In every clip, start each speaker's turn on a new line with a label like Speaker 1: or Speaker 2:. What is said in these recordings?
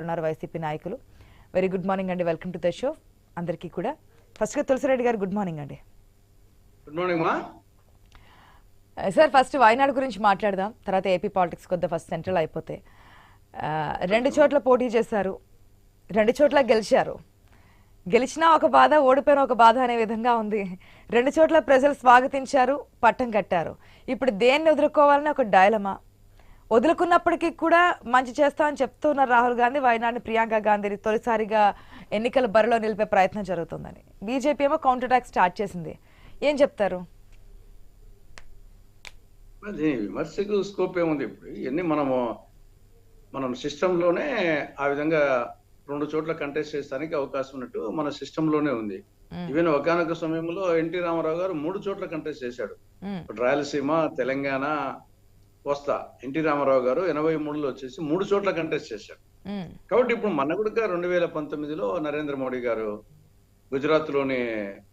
Speaker 1: ఉన్నారు వైసీపీ నాయకులు. Very good morning అండి. వెల్కమ్ టు ద షో అందరికీ కూడా. ఫస్ట్గా తులసిరెడ్డి గారు గుడ్ మార్నింగ్ అండి.
Speaker 2: గుడ్ మార్నింగ్ మా
Speaker 1: సార్ ఫస్ట్ వాయనాడు గురించి మాట్లాడదాం. తర్వాత ఏపీ పాలిటిక్స్ కొద్ది ఫస్ట్ సెంట్రల్ అయిపోతే. ఆ, రెండు చోట్ల పోటీ చేశారు. రెండు చోట్ల గెలిచారు. గెలిచినా ఒక బాధ ఓడిపోయిన ఒక బాధ అనే విధంగా ఉంది. రెండు చోట్ల ప్రజలు స్వాగతించారు పట్టం కట్టారు. ఇప్పుడు దేన్ని వదులుకోవాలని ఒక డైలమా? వదులుకున్నప్పటికీ కూడా మంచి చేస్తామని చెప్తున్నారు రాహుల్ గాంధీ వైనాడిని ప్రియాంక గాంధీని తొలిసారిగా ఎన్నికల బరిలో నిలిపే ప్రయత్నం జరుగుతుందని. బీజేపీ ఏమో కౌంటర్ అటాక్ స్టార్ట్ చేసింది. ఏం చెప్తారు?
Speaker 2: అది విమర్శకు స్కోప్ ఏముంది ఇప్పుడు? ఇవన్నీ మనము మనం సిస్టంలోనే ఆ విధంగా రెండు చోట్ల కంటెస్ట్ చేస్తానికి అవకాశం ఉన్నట్టు మన సిస్టంలోనే ఉంది. ఈవెన్ ఒకనొక సమయంలో ఎన్టీ రామారావు గారు మూడు చోట్ల కంటెస్ట్ చేశాడు. రాయలసీమ తెలంగాణ కోస్తా ఎన్టీ రామారావు గారు ఎనభై మూడులో వచ్చేసి మూడు చోట్ల కంటెస్ట్ చేశాడు
Speaker 1: మ్మ్.
Speaker 2: కాబట్టి ఇప్పుడు మన కూడా రెండు వేల పంతొమ్మిదిలో నరేంద్ర మోడీ గారు గుజరాత్లోని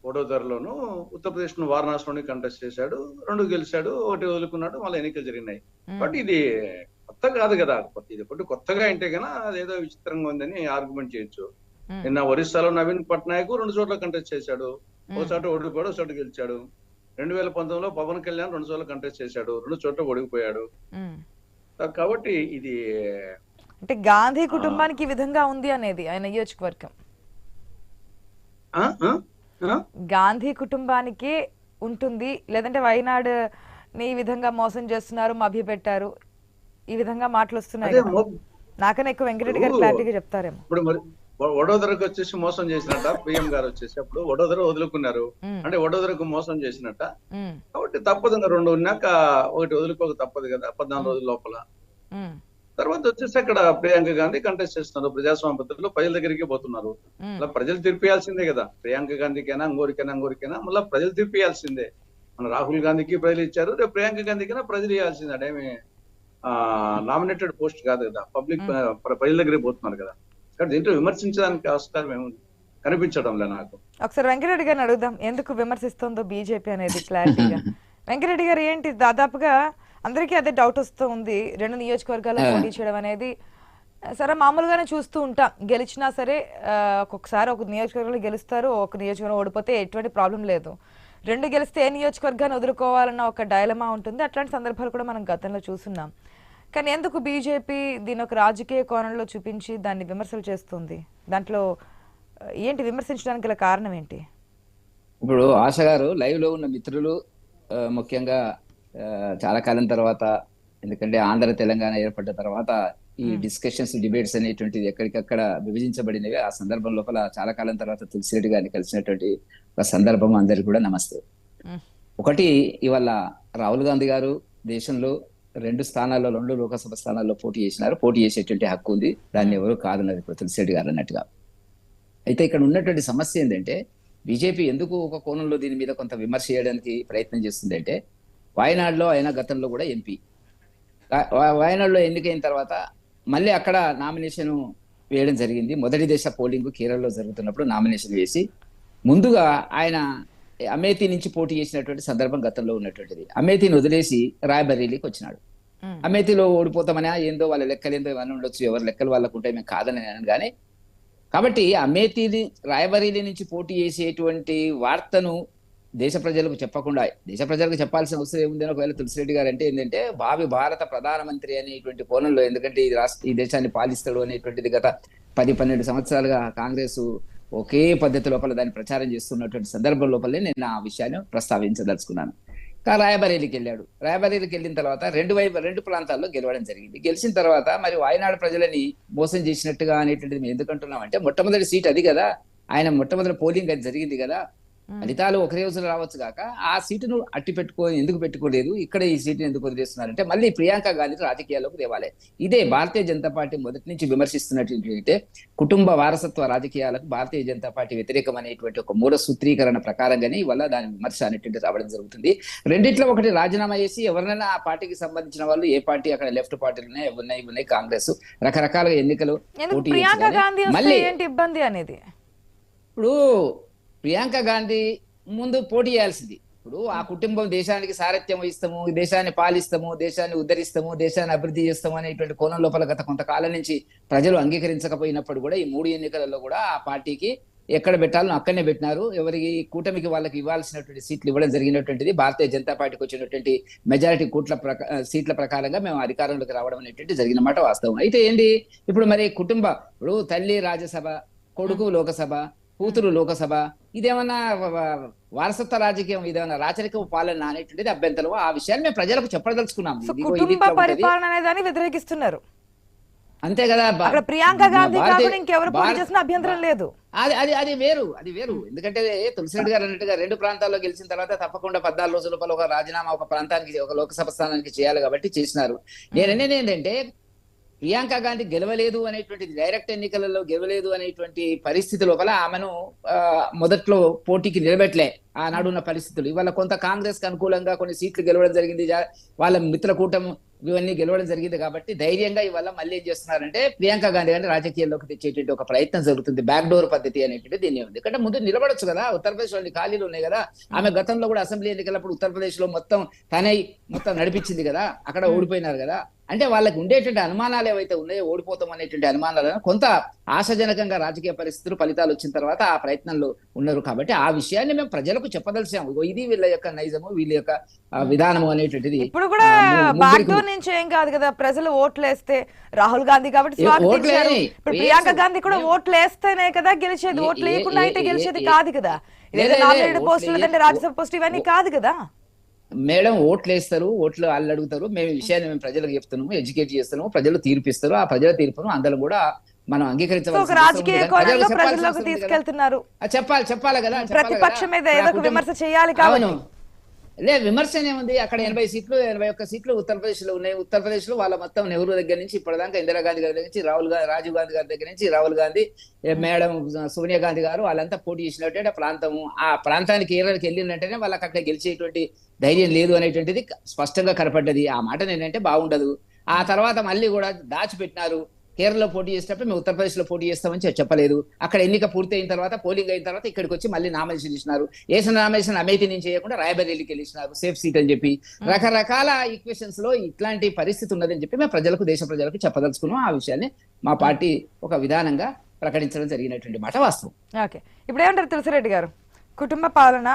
Speaker 2: వడోదరలోను ఉత్తరప్రదేశ్ వారణాసిలోని కంటెస్ట్ చేశాడు రెండు గెలిచాడు ఒకటి వదులుకున్నాడు మళ్ళీ ఎన్నికలు జరిగినాయి. బట్ ఇది కొత్త కాదు కదా ఇది ఒకటి కొత్తగా అంటే కన్నా అదేదో విచిత్రంగా ఉందని ఆర్గ్యుమెంట్ చేయొచ్చు. నిన్న ఒరిస్సాలో నవీన్ పట్నాయక్ రెండు చోట్ల కంటెస్ట్ చేశాడు
Speaker 1: మ్మ్.
Speaker 2: ఒకసారి ఓడిపోయాడు ఒకసారి గెలిచాడు రెండు వేల పంతొమ్మిదిలో పవన్ కళ్యాణ్ రెండు చోట్ల కంటెస్ట్ చేశాడు రెండు చోట్ల ఓడిపోయాడు. కాబట్టి ఇది
Speaker 1: అంటే గాంధీ కుటుంబానికి ఈ విధంగా ఉంది అనేది ఆయన నియోజకవర్గం? గాంధీ కుటుంబానికి ఉంటుంది లేదంటే వైనాడు ఈ విధంగా మోసం చేస్తున్నారు మభ్యపెట్టారు ఈ విధంగా మాటలు వస్తున్నాయి నాకన్నా ఎక్కువ వెంకటరెడ్డి గారు. క్లారిటీగా చెప్తారేమో
Speaker 2: ఇప్పుడు మరి వ- వడోదరకు వచ్చేసి మోసం చేసినట్ట పిఎం గారు వచ్చేసి అప్పుడు వడోదర వదులుకున్నారు. అంటే వడోదరకు మోసం చేసినట్ట. కాబట్టి తప్పదు రెండు ఉన్నాక ఒకటి వదులుకోక తప్పదు కదా పద్నాలుగు రోజుల లోపల. తర్వాత వచ్చేసి అక్కడ ప్రియాంక గాంధీ కంటెస్ట్ చేస్తున్నారు ప్రజాస్వామ్య పద్ధతిలో ప్రజల దగ్గరికి పోతున్నారు. అలా ప్రజలు తీర్పియాల్సిందే కదా ప్రియాంక గాంధీకైనా అంగోరికైనా అంగోరికైనా మళ్ళీ ప్రజలు తీర్పియాల్సిందే మన రాహుల్ గాంధీకి ప్రజలు ఇచ్చారు రేపు ప్రియాంక గాంధీకైనా ప్రజలు ఇవ్వాల్సిందే అదేమి నామినేటెడ్ పోస్ట్ కాదు కదా పబ్లిక్ ప్రజల దగ్గరికి పోతున్నారు కదా కాబట్టి దీంట్లో విమర్శించడానికి ఆస్కారం ఏముంది? కనిపించడంలే నాకు.
Speaker 1: ఒకసారి వెంకటరెడ్డి గారిని అడుగుదాం ఎందుకు విమర్శిస్తుందో బీజేపీ అనేది క్లారిటీగా. వెంకటరెడ్డి గారు ఏంటి దాదాపుగా అందరికీ అదే డౌట్ వస్తూ ఉంది రెండు నియోజకవర్గాల్లో పోటీ చేయడం అనేది. సరే మామూలుగానే చూస్తూ ఉంటాం గెలిచినా సరే ఒక్కొక్కసారి ఒక నియోజకవర్గంలో గెలుస్తారు ఒక నియోజకవర్గం ఓడిపోతే ఎటువంటి ప్రాబ్లం లేదు. రెండు గెలిస్తే ఏ నియోజకవర్గాన్ని వదులుకోవాలన్న ఒక డైలమా ఉంటుంది అట్లాంటి సందర్భాలు కూడా మనం గతంలో చూస్తున్నాం. కానీ ఎందుకు బీజేపీ దీని ఒక రాజకీయ కోణంలో చూపించి దాన్ని విమర్శలు చేస్తుంది? దాంట్లో ఏంటి విమర్శించడానికి గల కారణం ఏంటి?
Speaker 3: ఇప్పుడు ఆశ గారు లైవ్లో ఉన్న మిత్రులు ముఖ్యంగా చాలా కాలం తర్వాత ఎందుకంటే ఆంధ్ర తెలంగాణ ఏర్పడ్డ తర్వాత ఈ డిస్కషన్స్ డిబేట్స్ అనేటువంటిది ఎక్కడికక్కడ విభజించబడినవి ఆ సందర్భం లోపల చాలా కాలం తర్వాత తులసిరెడ్డి గారిని కలిసినటువంటి ఒక సందర్భం అందరికి కూడా నమస్తే. ఒకటి ఇవాళ రాహుల్ గాంధీ గారు దేశంలో రెండు స్థానాల్లో రెండు లోకసభ స్థానాల్లో పోటీ చేసినారు. పోటీ చేసేటువంటి హక్కు ఉంది. దాన్ని ఎవరు కాదన్నది ఇప్పుడు తులసిరెడ్డి గారు అన్నట్టుగా. అయితే ఇక్కడ ఉన్నటువంటి సమస్య ఏంటంటే బీజేపీ ఎందుకు ఒక కోణంలో దీని మీద కొంత విమర్శ చేయడానికి ప్రయత్నం చేస్తుందంటే వాయనాడులో ఆయన గతంలో కూడా ఎంపీ. వాయనాడులో ఎన్నికైన తర్వాత మళ్ళీ అక్కడ నామినేషన్ వేయడం జరిగింది. మొదటి దశ పోలింగ్ కేరళలో జరుగుతున్నప్పుడు నామినేషన్ వేసి ముందుగా ఆయన అమేథీ నుంచి పోటీ చేసినటువంటి సందర్భం గతంలో ఉన్నటువంటిది. అమేథీని వదిలేసి రాయబరేలీకి వచ్చినాడు.
Speaker 1: అమేతిలో
Speaker 3: అమేథీలో ఓడిపోతామని ఏందో వాళ్ళ లెక్కలేందో ఇవన్నీ ఉండొచ్చు. ఎవరి లెక్కలు వాళ్ళకు ఉంటాయి మేము కాదని నేను కానీ. కాబట్టి అమేథీని రాయబరేలీ నుంచి పోటీ చేసేటువంటి వార్తను దేశ ప్రజలకు చెప్పకుండా దేశ ప్రజలకు చెప్పాల్సిన అవసరం ఏముందని ఒకవేళ తులసిరెడ్డి గారు అంటే ఏంటంటే భావి భారత ప్రధానమంత్రి అనేటువంటి కోణంలో ఎందుకంటే ఈ రాష్ట్ర ఈ దేశాన్ని పాలిస్తాడు అనేటువంటిది గత పది పన్నెండు సంవత్సరాలుగా కాంగ్రెస్ ఒకే పద్ధతి లోపల దాన్ని ప్రచారం చేస్తున్నటువంటి సందర్భం లోపలనే నేను ఆ విషయాన్ని ప్రస్తావించదలుచుకున్నాను. రాయబరేలికి వెళ్ళాడు. రాయబరేలికి వెళ్ళిన తర్వాత రెండు వైపు రెండు ప్రాంతాల్లో గెలవడం జరిగింది. గెలిచిన తర్వాత మరి వాయనాడు ప్రజలని మోసం చేసినట్టుగా అనేటువంటిది మేము ఎందుకు అంటున్నాం అంటే మొట్టమొదటి సీట్ అది కదా. ఆయన మొట్టమొదటి పోలింగ్ అది జరిగింది కదా. ఫలితాలు ఒక రోజులు రావచ్చు కాక ఆ సీటును అట్టి పెట్టుకొని ఎందుకు పెట్టుకోలేదు? ఇక్కడ ఈ సీటును ఎందుకు వదిలేస్తున్నారంటే మళ్ళీ ప్రియాంక గాంధీ రాజకీయాల్లోకి తేవాలి. ఇదే భారతీయ జనతా పార్టీ మొదటి నుంచి విమర్శిస్తున్నటువంటి కుటుంబ వారసత్వ రాజకీయాలకు భారతీయ జనతా పార్టీ వ్యతిరేకం అనేటువంటి ఒక మూల సూత్రీకరణ ప్రకారంగానే ఇవల్ల దాని విమర్శ అనేటువంటి రావడం జరుగుతుంది. రెండిట్లో ఒకటి రాజీనామా చేసి ఎవరినైనా ఆ పార్టీకి సంబంధించిన వాళ్ళు ఏ పార్టీ అక్కడ లెఫ్ట్ పార్టీలు ఉన్నాయి ఉన్నాయి ఉన్నాయి కాంగ్రెస్ రకరకాల ఎన్నికలు మళ్ళీ
Speaker 1: ఇబ్బంది అనేది?
Speaker 3: ఇప్పుడు ప్రియాంక గాంధీ ముందు పోటీ చేయాల్సింది. ఇప్పుడు ఆ కుటుంబం దేశానికి సారథ్యం వహిస్తాము దేశాన్ని పాలిస్తాము దేశాన్ని ఉద్ధరిస్తాము దేశాన్ని అభివృద్ధి చేస్తాము అనేటువంటి కోణం లోపల గత కొంతకాలం నుంచి ప్రజలు అంగీకరించకపోయినప్పుడు కూడా ఈ మూడు ఎన్నికలలో కూడా ఆ పార్టీకి ఎక్కడ పెట్టాలో అక్కడనే పెట్టినారు. ఎవరికి కూటమికి వాళ్ళకి ఇవ్వాల్సినటువంటి సీట్లు ఇవ్వడం జరిగినటువంటిది భారతీయ జనతా పార్టీకి వచ్చినటువంటి మెజారిటీ కూట్ల ప్రక సీట్ల ప్రకారంగా మేము అధికారంలోకి రావడం అనేటువంటి జరిగిన మాట వాస్తవం. అయితే ఏంటి ఇప్పుడు మరి కుటుంబ ఇప్పుడు తల్లి రాజ్యసభ కొడుకు లోకసభ కూతురు లోకసభ ఇదేమన్నా వారసత్వ రాజకీయం ఇదేమన్నా రాచరిక పాలన అనేటువంటిది అభ్యంతరం ఆ విషయాన్ని మేము ప్రజలకు చెప్పదలుచుకున్నాం.
Speaker 1: పరిపాలన వ్యతిరేకిస్తున్నారు.
Speaker 3: అంతే కదా
Speaker 1: ప్రియాంక గాంధీ కాకుండా ఇంకెవరు చేసినా అభ్యంతరం లేదు.
Speaker 3: అది అది అది వేరు అది వేరు. ఎందుకంటే తులసిరెడ్డి గారు అన్నట్టుగా రెండు ప్రాంతాల్లో గెలిచిన తర్వాత తప్పకుండా పద్నాలుగు రోజుల లోపల ఒక రాజీనామా ఒక ప్రాంతానికి ఒక లోక్సభ స్థానానికి చేయాలి కాబట్టి చేసినారు. నేను అనేది ఏంటంటే ప్రియాంక గాంధీ గెలవలేదు అనేటువంటి డైరెక్ట్ ఎన్నికలలో గెలవలేదు అనేటువంటి పరిస్థితి లోపల ఆమెను ఆ, మొదట్లో పోటీకి నిలబెట్టలే. ఆనాడు ఉన్న పరిస్థితులు. ఇవాళ కొంత కాంగ్రెస్కి అనుకూలంగా కొన్ని సీట్లు గెలవడం జరిగింది. వాళ్ళ మిత్ర కూటమి ఇవన్నీ గెలవడం జరిగింది కాబట్టి ధైర్యంగా ఇవాళ మళ్ళీ ఏం చేస్తున్నారంటే ప్రియాంక గాంధీ గారిని రాజకీయాల్లోకి తెచ్చేటువంటి ఒక ప్రయత్నం జరుగుతుంది. బ్యాక్ డోర్ పద్ధతి అనేటువంటి దీని ఉంది. ఎందుకంటే ముందు నిలబడొచ్చు కదా. ఉత్తరప్రదేశ్లో ఖాళీలు ఉన్నాయి కదా. ఆమె గతంలో కూడా అసెంబ్లీ ఎన్నికలప్పుడు ఉత్తరప్రదేశ్లో మొత్తం తనే మొత్తం నడిపించింది కదా. అక్కడ ఓడిపోయినారు కదా. అంటే వాళ్ళకి ఉండేటువంటి అనుమానాలు ఏవైతే ఉన్నాయో ఓడిపోతాం అనేటువంటి అనుమానాలను కొంత ఆశాజనకంగా రాజకీయ పరిస్థితులు ఫలితాలు వచ్చిన తర్వాత ఆ ప్రయత్నంలో ఉన్నారు కాబట్టి ఆ విషయాన్ని మేము ప్రజలకు చెప్పదలిచాము ఇగో ఇది వీళ్ళ యొక్క నైజము వీళ్ళ యొక్క విధానము అనేటువంటిది
Speaker 1: ఇప్పుడు కూడా
Speaker 3: ఆ, ము-
Speaker 1: బ్యాక్
Speaker 3: ముగ్గురికి-
Speaker 1: డోర్ నుంచి ఏం కాదు కదా ప్రజలు ఓట్లు వేస్తే రాహుల్ గాంధీ కాబట్టి స్వాగతించారు. ఇప్పుడు. ప్రియాంక గాంధీ కూడా
Speaker 3: మేము-
Speaker 1: ఓట్లు వేస్తేనే కదా గెలిచేది ఓట్లు లేకుండా అయితే గెలిచేది కాదు కదా. నామినేటెడ్ పోస్టులు లేదంటే రాజ్యసభ పోస్ట్ ఇవన్నీ కాదు కదా.
Speaker 3: మేడం ఓట్లు వేస్తారు ఓట్లు వాళ్ళు అడుగుతారు. మేము ఈ విషయాన్ని మేము ప్రజలకు చెప్తున్నాము ఎడ్యుకేట్ చేస్తున్నాము ప్రజలు తీర్పిస్తారు. ఆ ప్రజల తీర్పును అందరూ కూడా మనం
Speaker 1: రాజకీయ కోణంలో ప్రజల్లోకి. తీసుకెళ్తున్నారు.
Speaker 3: ఆ, చెప్పాలి చెప్పాలి కదా
Speaker 1: ప్రతిపక్షం. మీద ఏదో ఒక విమర్శ చేయాలి.
Speaker 3: లే విమర్శ ఏముంది అక్కడ ఎనభై సీట్లు ఎనభై ఒక్క సీట్లు ఉత్తరప్రదేశ్లో ఉన్నాయి. ఉత్తరప్రదేశ్లో వాళ్ళ మొత్తం నెహ్రూ దగ్గర నుంచి ఇప్పటిదాకా ఇందిరాగాంధీ గారి దగ్గర నుంచి రాహుల్ గాంధీ రాజీవ్ గాంధీ గారి దగ్గర నుంచి రాహుల్ గాంధీ మేడం సోనియా గాంధీ గారు వాళ్ళంతా పోటీ చేసినటువంటి ఆ ప్రాంతము ఆ ప్రాంతానికి కేరళకి వెళ్ళిందంటేనే వాళ్ళకి అక్కడ గెలిచేటువంటి ధైర్యం లేదు అనేటువంటిది స్పష్టంగా కనపడ్డది. ఆ మాట ఏంటంటే బాగుండదు. ఆ తర్వాత మళ్ళీ కూడా దాచిపెట్టినారు. కేరళలో పోటీ చేసేటప్పుడు మేము ఉత్తరప్రదేశ్లో పోటీ చేస్తామని చెప్పలేదు. అక్కడ ఎన్నిక పూర్తి అయిన తర్వాత పోలింగ్ అయిన తర్వాత ఇక్కడికి వచ్చి మళ్ళీ నామినేషన్ ఇచ్చినారు. వేసిన నామినేషన్ అమేథీ నుంచి చేయకుండా రాయబరేలీకి వెళ్ళినారు సేఫ్ సీట్ అని చెప్పి. రకరకాల ఈక్వేషన్స్లో ఇట్లాంటి పరిస్థితి ఉన్నదని చెప్పి మేము ప్రజలకు దేశ ప్రజలకు చెప్పదలుచుకున్నాం. ఆ విషయాన్ని మా పార్టీ ఒక విధానంగా ప్రకటించడం జరిగినటువంటి మాట వాస్తవం.
Speaker 1: ఓకే. ఇప్పుడు ఏమంటారు తులసిరెడ్డి గారు? కుటుంబ పాలన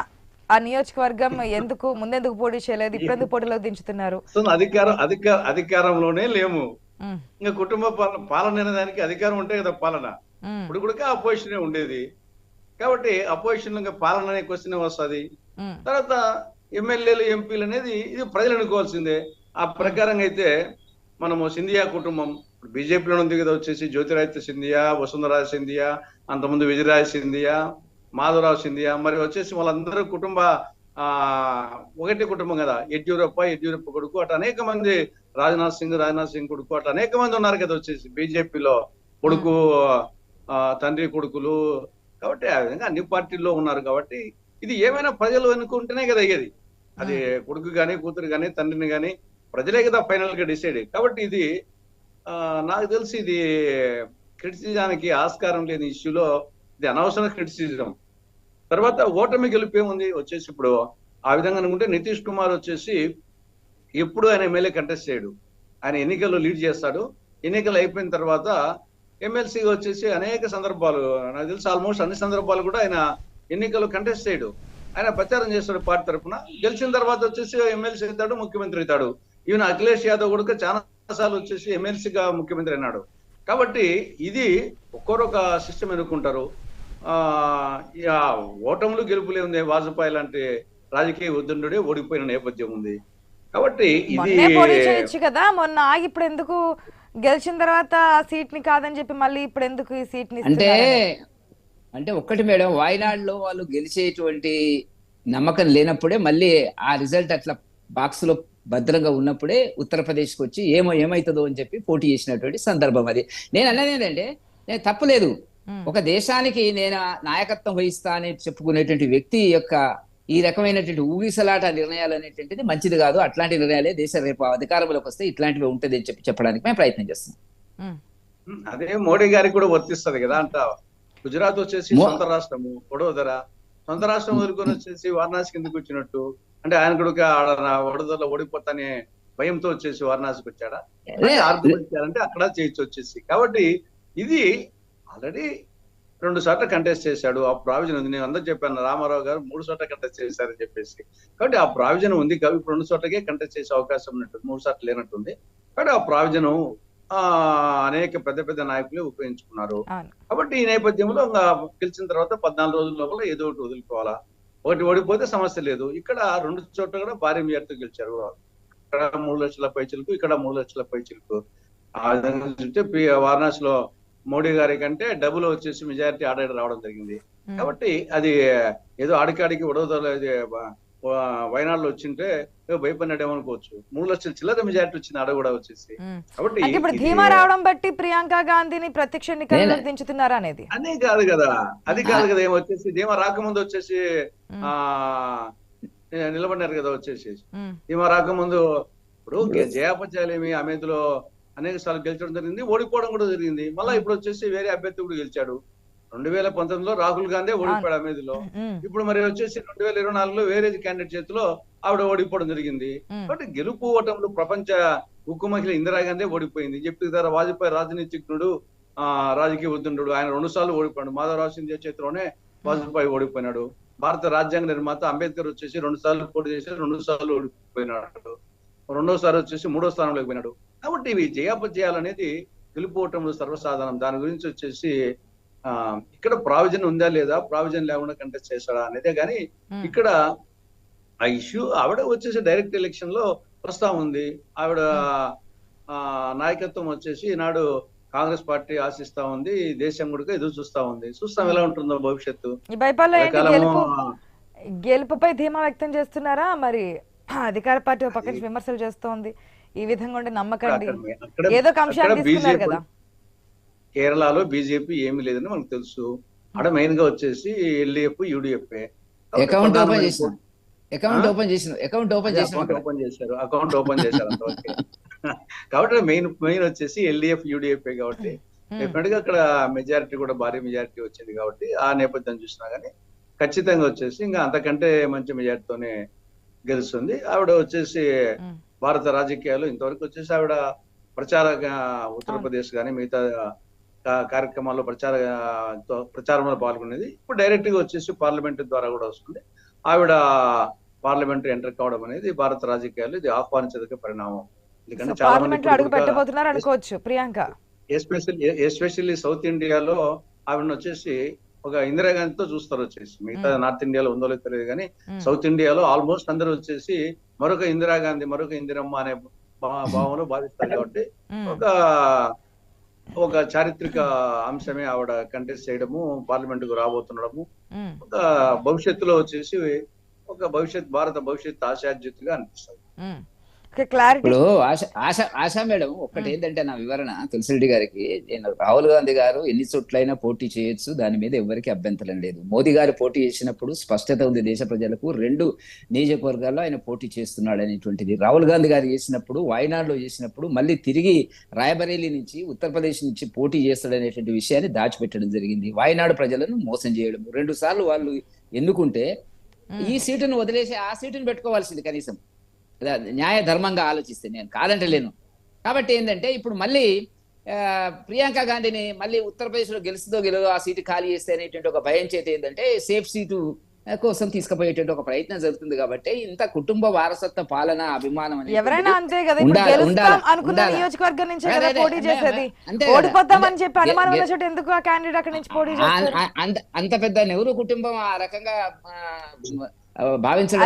Speaker 1: ఆ నియోజకవర్గం ఎందుకు ముందెందుకు పోటీ చేయలేదు ఇప్పుడు ఎందుకు పోటీలో దించుతున్నారు?
Speaker 2: సో అధికారం అధికార అధికారంలోనే లేము. ఇంకా కుటుంబ పాలన పాలన అనే దానికి అధికారం ఉంటే కదా పాలన. ఇప్పుడు కూడా అపోజిషనే ఉండేది. కాబట్టి అపోజిషన్ ఇంకా పాలన అనే క్వశ్చన్ వస్తుంది. తర్వాత ఎమ్మెల్యేలు ఎంపీలు అనేది ఇది ప్రజలు అనుకోవాల్సిందే. ఆ ప్రకారంగా అయితే మనము సింధియా కుటుంబం బీజేపీలో ఉంది కదా వచ్చేసి జ్యోతిరాదిత్య సింధియా వసుంధరాజ్ సింధియా అంతకుముందు విజయరాజ్ సింధియా మాధవరావు సింధియా మరి వచ్చేసి వాళ్ళందరూ కుటుంబ ఆ ఒకటి కుటుంబం కదా. యడ్యూరప్ప యడ్యూరప్ప కొడుకు అటు అనేక మంది రాజ్నాథ్ సింగ్ రాజ్నాథ్ సింగ్ కొడుకు అటు అనేక మంది ఉన్నారు కదా వచ్చేసి బీజేపీలో. కొడుకు ఆ, తండ్రి కొడుకులు. కాబట్టి ఆ విధంగా అన్ని పార్టీల్లో ఉన్నారు కాబట్టి ఇది ఏమైనా ప్రజలు అనుకుంటేనే కదా అయ్యేది. అది కొడుకు గాని కూతురు గాని తండ్రిని గాని ప్రజలే కదా ఫైనల్గా డిసైడ్ కాబట్టి ఇది ఆ, నాకు తెలిసి ఇది క్రిటిసిజానికి ఆస్కారం లేని ఇష్యూలో ఇది అనవసర క్రిటిసిజం. తర్వాత ఓటమి గెలిపేముంది వచ్చేసి ఇప్పుడు ఆ విధంగా అనుకుంటే నితీష్ కుమార్ వచ్చేసి ఎప్పుడు ఆయన ఎమ్మెల్యే కంటెస్ట్ చేయడు. ఆయన ఎన్నికల్లో లీడ్ చేస్తాడు. ఎన్నికలు అయిపోయిన తర్వాత ఎమ్మెల్సీ వచ్చేసి అనేక సందర్భాలు నాకు తెలిసి ఆల్మోస్ట్ అన్ని సందర్భాలు కూడా ఆయన ఎన్నికలు కంటెస్ట్ చేయడు. ఆయన ప్రచారం చేస్తాడు పార్టీ తరఫున. గెలిచిన తర్వాత వచ్చేసి ఎమ్మెల్సీ అవుతాడు ముఖ్యమంత్రి అవుతాడు. ఈవెన్ అఖిలేష్ యాదవ్ కూడా చాలా సార్లు వచ్చేసి ఎమ్మెల్సీగా ముఖ్యమంత్రి అయినాడు. కాబట్టి ఇది ఒక్కొరొక సిస్టమ్ ఎన్నుకుంటారు ఓటములు గెలుపులే ఉంది వాజ్పేయి లాంటి రాజకీయ ఉద్దండుడే ఓడిపోయిన నేపథ్యం ఉంది. కాబట్టి ఇది
Speaker 1: చేయొచ్చు కదా. మొన్న ఆగి ఇప్పుడు ఎందుకు గెలిచిన తర్వాత ఆ సీట్ని కాదని చెప్పి మళ్ళీ ఇప్పుడు ఎందుకు ఈ సీట్ని
Speaker 3: అంటే
Speaker 1: ఇస్తున్నారు?
Speaker 3: అంటే ఒక్కటి మేడం వాయనాడులో వాళ్ళు గెలిచేటువంటి నమ్మకం లేనప్పుడే మళ్ళీ ఆ రిజల్ట్ అట్లా బాక్స్లో భద్రంగా ఉన్నప్పుడే ఉత్తరప్రదేశ్కి వచ్చి ఏమో ఏమైతుందో అని చెప్పి పోటీ చేసినటువంటి సందర్భం అది. నేను అన్నది ఏంటంటే నేను తప్పులేదు. ఒక దేశానికి నేను నాయకత్వం వహిస్తా అని చెప్పుకునేటువంటి వ్యక్తి యొక్క ఈ రకమైనటువంటి ఊగిసలాట నిర్ణయాలు అనేటువంటిది మంచిది కాదు. అట్లాంటి నిర్ణయాలే దేశ రేపు అధికారంలోకి వస్తే ఇట్లాంటివి ఉంటుంది అని చెప్పి చెప్పడానికి మేము ప్రయత్నం చేస్తున్నాం.
Speaker 1: ఉమ్,
Speaker 2: అదే మోడీ గారికి కూడా వర్తిస్తది కదా. అంట గుజరాత్ వచ్చేసి సొంత రాష్ట్రము వడోదర. సొంత రాష్ట్రం వదులుకొని వచ్చేసి వారణాసి కిందకి వచ్చినట్టు. అంటే ఆయన కూడా వడదల్లో ఓడిపోతానే భయంతో వచ్చేసి వారణాసికి వచ్చాడా? ఆర్థిక అక్కడ చేయొచ్చు వచ్చేసి. కాబట్టి ఇది ఆల్రెడీ రెండు సార్లు కంటెస్ట్ చేశాడు. ఆ ప్రావిజన్ ఉంది. నేను అందరూ చెప్పాను రామారావు గారు మూడు చోట్ల కంటెస్ట్ చేశారని చెప్పేసి. కాబట్టి ఆ ప్రావిజన్ ఉంది. కాబట్టి ఇప్పుడు రెండు చోట్లకే కంటెస్ట్ చేసే అవకాశం ఉన్నట్టు మూడు సార్లు లేనట్టుంది. కాబట్టి ఆ ప్రావిజన్ ఆ అనేక పెద్ద పెద్ద నాయకులు ఉపయోగించుకున్నారు. కాబట్టి ఈ నేపథ్యంలో గెలిచిన తర్వాత పద్నాలుగు రోజుల లోపల ఏదో ఒకటి వదులుకోవాలా? ఒకటి ఓడిపోతే సమస్య లేదు. ఇక్కడ రెండు చోట్ల కూడా భారీ మెజార్టీతో గెలిచారు. ఇక్కడ మూడు లక్షల పైచిలకు ఇక్కడ మూడు లక్షల పైచిలకు. ఆ విధంగా చూస్తే వారణాసిలో మోడీ గారి కంటే డబుల్ వచ్చేసి మెజారిటీ ఆర్డర్ రావడం జరిగింది. కాబట్టి అది ఏదో ఆడికాడికి ఉడవదల వయనాడులో వచ్చింటే భయపడినాడేమో అనుకోవచ్చు. మూడు లక్షల చిల్లర మెజారిటీ వచ్చింది ఆడ కూడా వచ్చేసి. కాబట్టి
Speaker 1: ఇప్పుడు ధీమా రావడం బట్టి ప్రియాంక గాంధీని ప్రత్యక్ష ఎన్నికల్లో దించుతున్నారా అనేది?
Speaker 2: అనే కాదు కదా. అది కాదు కదా ఏమో వచ్చేసి ధీమా రాకముందు వచ్చేసి. ఆ నిలబడినారు కదా వచ్చేసి. ధీమా రాకముందు ఇప్పుడు జయాపత్యాలేమి అమేధిలో అనేక సార్లు గెలిచడం జరిగింది ఓడిపోవడం కూడా జరిగింది. మళ్ళీ ఇప్పుడు వచ్చేసి వేరే అభ్యర్థి కూడా గెలిచాడు. రెండు వేల పంతొమ్మిదిలో రాహుల్ గాంధీ ఓడిపోయాడు అమేధిలో. ఇప్పుడు మరి వచ్చేసి రెండు వేల ఇరవై నాలుగులో వేరే క్యాండిడేట్ చేతిలో ఆవిడ ఓడిపోవడం జరిగింది. కాబట్టి గెలుపు ఓటములు ప్రపంచ ఉక్కు మహిళ ఇందిరాగాంధీ ఓడిపోయింది. చెప్పి ద్వారా వాజ్పేయి రాజనీతిజ్ఞుడు ఆ రాజకీయ ఉద్దండు ఆయన రెండు సార్లు ఓడిపోయాడు. మాధవరావు సింధియా చేతిలోనే వాజ్పేయి ఓడిపోయినాడు. భారత రాజ్యాంగ నిర్మాత అంబేద్కర్ వచ్చేసి రెండు సార్లు పోటీ చేసి రెండు సార్లు ఓడిపోయినాడు. రెండోసారి వచ్చేసి మూడో స్థానంలోకి పోయినాడు. కాబట్టి ఇవి జయాపజయాలు అనేది గెలుపు ఓటములు సర్వసాధారణం. దాని గురించి వచ్చేసి ఆ ఇక్కడ ప్రావిజన్ ఉందా లేదా? ప్రావిజన్ లేకుండా కంటెస్ట్ చేస్తాడా అనేదే కానీ. ఇక్కడ ఆ ఇష్యూ ఆవిడ వచ్చేసి డైరెక్ట్ ఎలక్షన్లో వస్తా ఉంది. ఆవిడ ఆ నాయకత్వం వచ్చేసి ఈనాడు కాంగ్రెస్ పార్టీ ఆశిస్తా ఉంది. దేశం కూడా ఎదురు చూస్తా ఉంది. చూస్తాం ఎలా ఉంటుందో భవిష్యత్తు.
Speaker 1: గెలుపుపై ధీమా వ్యక్తం చేస్తున్నారా? మరి అధికార పార్టీ ఒక పక్క నుంచి విమర్శలు చేస్తోంది. ఈ విధంగా ఉండి నమ్మకండి ఏదో కదా.
Speaker 2: కేరళలో బీజేపీ ఏమీ లేదని మనకు తెలుసు. అక్కడ మెయిన్గా వచ్చేసి ఎల్డిఎఫ్ యూడిఎఫ్
Speaker 3: అకౌంట్ ఓపెన్ చేసిన అకౌంట్ ఓపెన్ చేసిన అకౌంట్ ఓపెన్ చేసిన
Speaker 2: అకౌంట్ ఓపెన్ చేశారు అకౌంట్ ఓపెన్ చేశారు. అంతవరకు కాబట్టి మెయిన్ మెయిన్ వచ్చేసి ఎల్డిఎఫ్ యూడిఎఫ్ కాబట్టి. డెఫినెట్గా అక్కడ మెజారిటీ కూడా భారీ మెజారిటీ వచ్చింది కాబట్టి ఆ నేపథ్యం చూసినా గానీ ఖచ్చితంగా వచ్చేసి ఇంకా అంతకంటే మంచి మెజారిటీతోనే గెలుస్తుంది. ఆవిడ వచ్చేసి. భారత రాజకీయాలు ఇంతవరకు వచ్చేసి ఆవిడ ప్రచార ఉత్తరప్రదేశ్ కానీ మిగతా కార్యక్రమాల్లో ప్రచార ప్రచారంలో పాల్గొనేది. ఇప్పుడు డైరెక్ట్గా వచ్చేసి పార్లమెంట్ ద్వారా కూడా వస్తుంది. ఆవిడ పార్లమెంట్ ఎంటర్ కావడం అనేది భారత రాజకీయాలు ఇది ఆహ్వానించదగ్గ పరిణామం. ఎందుకంటే చాలా మంది
Speaker 1: పెట్టబోతున్నారు అనుకోవచ్చు ప్రియాంక.
Speaker 2: ఎస్పెషల్లీ ఎస్పెషల్లీ సౌత్ ఇండియాలో ఆవిడని వచ్చేసి ఒక ఇందిరాగాంధీతో చూస్తారు వచ్చేసి మిగతా. నార్త్ ఇండియాలో ఉందో లేదో తెలియదు కానీ. సౌత్ ఇండియాలో ఆల్మోస్ట్ అందరూ వచ్చేసి మరొక ఇందిరాగాంధీ మరొక ఇందిరమ్మ అనే భా- భావంలో భావిస్తారు కాబట్టి. ఒక ఒక చారిత్రక అంశమే ఆవిడ కంటెస్ట్ చేయడము పార్లమెంట్కు రాబోతుండడము. ఒక భవిష్యత్తులో వచ్చేసి ఒక భవిష్యత్ భారత భవిష్యత్ ఆశాజ్యోతిగా అనిపిస్తుంది
Speaker 3: ఇప్పుడు ఆశ ఆశ ఆశ మేడం ఒక్కటి ఏంటంటే నా వివరణ తులసిరెడ్డి గారికి నేను రాహుల్ గాంధీ గారు ఎన్ని చోట్లైనా పోటీ చేయొచ్చు దాని మీద ఎవరికి అభ్యంతరం లేదు. మోదీ గారు పోటీ చేసినప్పుడు స్పష్టత ఉంది దేశ ప్రజలకు రెండు నియోజకవర్గాల్లో ఆయన పోటీ చేస్తున్నాడు అనేటువంటిది రాహుల్ గాంధీ గారు చేసినప్పుడు వాయనాడులో చేసినప్పుడు మళ్ళీ తిరిగి రాయబరేలీ నుంచి ఉత్తరప్రదేశ్ నుంచి పోటీ చేస్తాడనేటువంటి విషయాన్ని దాచిపెట్టడం జరిగింది. వాయనాడు ప్రజలను మోసం చేయడం రెండు సార్లు వాళ్ళు ఎన్నుకుంటే ఈ సీటును వదిలేసి ఆ సీటును పెట్టుకోవాల్సింది కనీసం. న్యాయ ధర్మంగా ఆలోచిస్తే నేను కాదంటలేను కాబట్టి ఏంటంటే ఇప్పుడు మళ్ళీ ప్రియాంక గాంధీని మళ్ళీ ఉత్తరప్రదేశ్లో గెలుస్తుందో గెలదో ఆ సీటు ఖాళీ చేస్తే అనేటువంటి ఒక భయం చేత ఏంటంటే సేఫ్ సీటు కోసం తీసుకుపోయేటువంటి ఒక ప్రయత్నం జరుగుతుంది కాబట్టి ఇంత కుటుంబ వారసత్వ పాలన అభిమానం అనేటువంటిది
Speaker 1: ఎవరైనా అంతే కదా అనుకున్న. నియోజకవర్గం నుంచే పోటీ చేసేది. ఓడిపోతామని చెప్పి అనుమానం ఉన్న చోట ఎందుకు ఆ క్యాండిడేట్ అక్కడి నుంచి పోటీ
Speaker 3: అంత పెద్ద నెహ్రూ కుటుంబం ఆ రకంగా భావించడం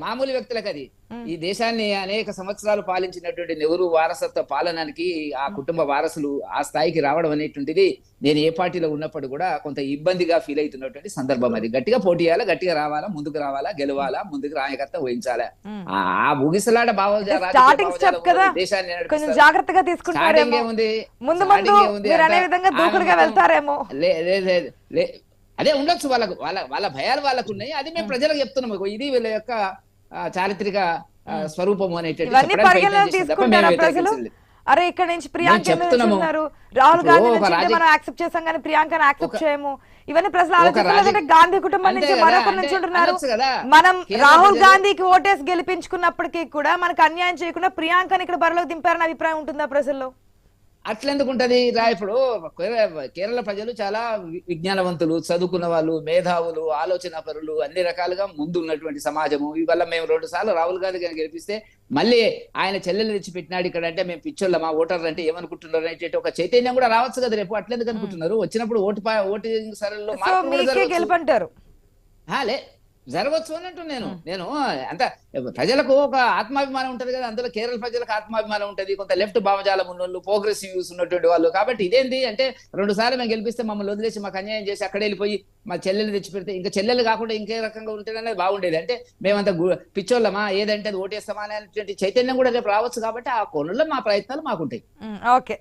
Speaker 3: మామూలు వ్యక్తులకు అది. ఈ దేశాన్ని అనేక సంవత్సరాలు పాలించినటువంటి నెహ్రూ వారసత్వ పాలనానికి ఆ కుటుంబ వారసులు ఆ స్థాయికి రావడం అనేటువంటిది నేను ఏ పార్టీలో ఉన్నప్పుడు కూడా కొంత ఇబ్బందిగా ఫీల్ అవుతున్నటువంటి సందర్భం అది. గట్టిగా పోటీ చేయాలా? గట్టిగా రావాలా? ముందుకు రావాలా? గెలవాలా? ముందుకు నాయకత్వం వహించాలా. ఆ ముగిసలాట భావజాల.
Speaker 1: జాగ్రత్తగా తీసుకుంటారేమో. ముందు ముందు అనే విధంగా దూకుడుగా వెళ్తారేమో.
Speaker 3: లే లే లే లే అదే ఉండొచ్చు వాళ్ళకు వాళ్ళ వాళ్ళ భయాలు వాళ్ళకు ఉన్నాయి. అది మేము ప్రజలకు చెప్తున్నాం. ఇది వీళ్ళ యొక్క చారిత్రక స్వరూపము అనేటువంటి.
Speaker 1: అరే ఇక్కడ నుంచి ప్రియాంక? రాహుల్ గాంధీ మనం యాక్సెప్ట్ చేసాం కానీ ప్రియాంకను యాక్సెప్ట్ చేయము. ఇవన్నీ ప్రజలు ఆలోచిస్తున్నారు గాంధీ కుటుంబం నుంచి మరొకరు నుంచి ఉంటున్నారు. మనం రాహుల్ గాంధీకి ఓటేసి గెలిపించుకున్నప్పటికీ కూడా మనకు అన్యాయం చేయకుండా ప్రియాంకని ఇక్కడ బరిలోకి దింపారని అభిప్రాయం ఉంటుందా ప్రజల్లో?
Speaker 3: అట్లెందుకు ఉంటది రా ఇప్పుడు కేర- కేరళ ప్రజలు చాలా విజ్ఞానవంతులు చదువుకున్న వాళ్ళు మేధావులు ఆలోచన పరులు అన్ని రకాలుగా ముందు ఉన్నటువంటి సమాజము ఇవల్ల మేము రెండు సార్లు రాహుల్ గాంధీ గారిని గెలిపిస్తే మళ్ళీ ఆయన చెల్లెలు తెచ్చి పెట్టినాడు ఇక్కడ అంటే మేము పిచ్చోళ్ళమా ఓటర్లు అంటే ఏమనుకుంటున్నారు అనేటువంటి ఒక చైతన్యం కూడా రావచ్చు కదా రేపు. అట్లెందుకు అనుకుంటున్నారు? వచ్చినప్పుడు ఓటు ఓటింగ్ సరళిలో.
Speaker 1: గెలుపంటారు.
Speaker 3: లే. జరగవచ్చు అని అంటున్నాను నేను నేను అంత ప్రజలకు ఒక ఆత్మాభిమానం ఉంటది కదా. అందులో కేరళ ప్రజలకు ఆత్మాభిమానం ఉంటది. కొంత లెఫ్ట్ భావజాలం ఉన్నోళ్ళు ప్రోగ్రెసివ్ ఉన్నటువంటి వాళ్ళు. కాబట్టి ఇదేంటి అంటే రెండు సార్లు మేము గెలిపిస్తే మమ్మల్ని వదిలేసి మాకు అన్యాయం చేసి అక్కడ వెళ్ళిపోయి మా చెల్లెలు తెచ్చి పెడితే ఇంకా చెల్లెలు కాకుండా ఇంకే రకంగా ఉంటేనే బాగుండేది. అంటే మేమంత పిచ్చోళ్ళమా? ఏదంటే అది ఓటేస్తామా? అనేటువంటి చైతన్యం కూడా రేపు రావచ్చు కాబట్టి ఆ కోణంలో మా ప్రయత్నాలు మాకుంటాయి.
Speaker 1: ఓకే.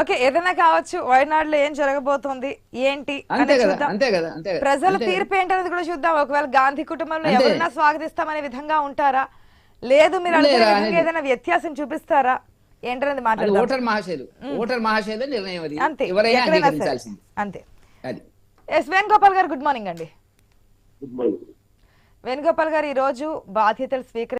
Speaker 1: ఓకే ఏదైనా కావచ్చు వయనాడులో ఏం జరగబోతోంది ఏంటి
Speaker 3: అంతే కదా
Speaker 1: చూద్దాం.
Speaker 3: అంతే కదా అంతే కదా,
Speaker 1: ప్రజల. తీర్పు ఏంటనేది కూడా చూద్దాం. ఒకవేళ గాంధీ కుటుంబంలో. ఎవరైనా స్వాగతిస్తామనే విధంగా ఉంటారా? లేదు మీరు. ఏదైనా వ్యత్యాసం చూపిస్తారా? ఏంటనేది
Speaker 3: ఓటర్ మహాశయులు. ఓటర్ మహాశయులు నిర్ణయం అది.
Speaker 1: అంతే.
Speaker 3: ఎవరైనా
Speaker 1: ఎస్ వేణుగోపాల్ గారు గుడ్ మార్నింగ్ అండి.
Speaker 4: Good morning.
Speaker 1: వేణుగోపాల్ గారు ఈ రోజు బాధ్యతలు స్వీకరి